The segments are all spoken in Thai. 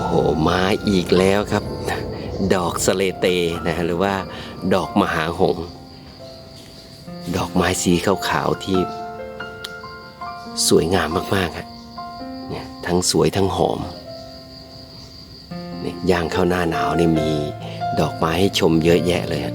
อ้โหมาอีกแล้วครับ ดอกสเลเตนะฮะหรือว่าดอกมหาหง ดอกไม้สีขาวๆที่สวยงามมากๆฮะเนี่ยทั้งสวยทั้งหอมเนี่ยย่างเข้าหน้าหนาวนี่มีดอกไม้ให้ชมเยอะแยะเลยฮะ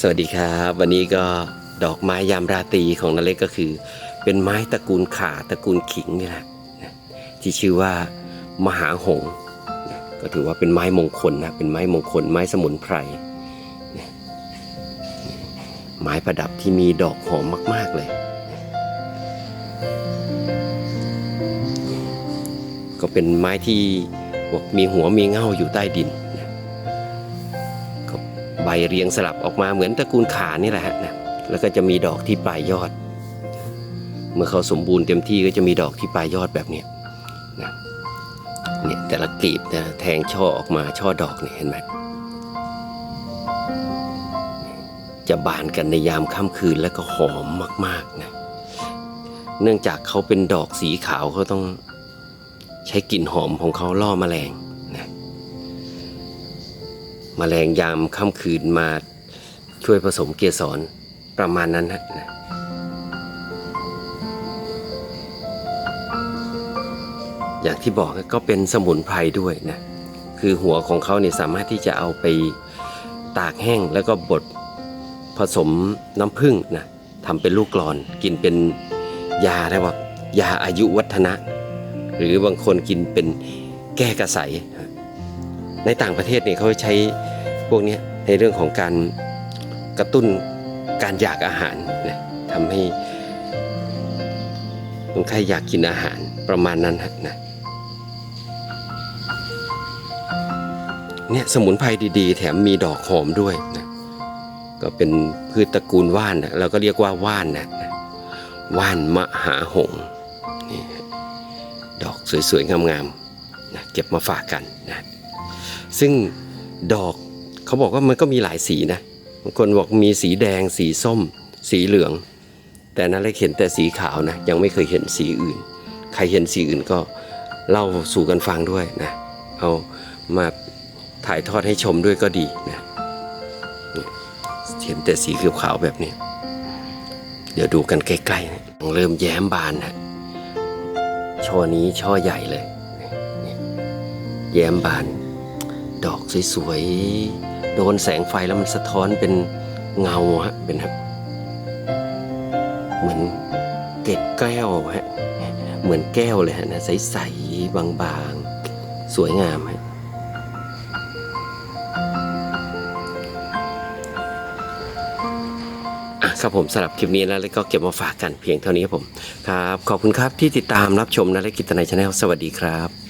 สวัสดีครับ วันนี้ก็ดอกไม้ยามราตรีของนาเล็กก็คือ เป็นไม้ตระกูลข่าตระกูลขิงนี่แหละที่ชื่อว่ามหาหงก็ถือว่าเป็นไม้มงคลนะเป็นไม้มงคล ไม้สมุนไพรไม้ประดับที่มีดอกหอมมาก ๆ เลย ก็เป็นไม้ที่มีหัวมีเง่าอยู่ใต้ดิน ใบเรียงสลับออกมาเหมือนตระกูลขานี่แหละฮะนะแล้วก็จะมีดอกที่ปลายยอด เมื่อเขาสมบูรณ์เต็มที่ก็จะมีดอกที่ปลายยอดแบบนี้นะเนี่ยแต่ละกลีบนะแทงช่อออกมาช่อดอกเนี่ยเห็นไหมจะบานกันในยามค่ำคืนแล้วก็หอมมากๆนะเนื่องจากเขาเป็นดอกสีขาวเขาต้องใช้กลิ่นหอมของเขาล่อแมลง มแมลงยามค่ำคืนมาช่วยผสมเกสรประมาณนั้นนะอย่างที่บอกก็เป็นสมุนไพรด้วยนะคือหัวของเขาเนี่ยสามารถที่จะเอาไปตากแห้งแล้วก็บดผสมน้ำผึ้งนะทำเป็นลูกกลอนกินเป็นยาได้ว่ายาอายุวัฒนะ หรือบางคนกินเป็นแก้กระใส ในต่างประเทศเนี่ยเขาใช้พวกนี้ในเรื่องของการกระตุ้นการอยากอาหารนะทำให้คนไข้อยากกินอาหารประมาณนั้นนะเนี่ยสมุนไพรดีๆ แถมมีดอกหอมด้วยนะก็เป็นพืชตระกูลว่านนะเราก็เรียกว่าว่านนะว่านมหาหงนี่ดอกสวยๆงามๆนะเก็บมาฝากกันนะ ซึ่งดอกเขาบอกว่ามันก็มีหลายสีนะบางคนบอกมีสีแดง สีส้ม สีเหลือง แต่นั้นเล็กเห็นแต่สีขาวนะ ยังไม่เคยเห็นสีอื่น ใครเห็นสีอื่นก็เล่าสู่กันฟังด้วยนะเอามาถ่ายทอดให้ชมด้วยก็ดีนะเขียเห็นแต่สีขาวๆแบบนี้ เดี๋ยวดูกันใกล้ๆนะเริ่มแย้มบานนะช่อนี้ช่อใหญ่เลย แย้มบาน ดอกสวยๆ โดนแสงไฟแล้วมันสะท้อนเป็นเงาฮะเป็นแบบเหมือนเกล็ดแก้วฮะเหมือนแก้วเลยฮะนะใสๆบางๆ สวยงามฮะครับผมสำหรับคลิปนี้นะแล้วก็เก็บมาฝากกันเพียงเท่านี้ครับผม ครับ ขอบคุณครับที่ติดตามรับชมนะและกิจในชาแนลสวัสดีครับ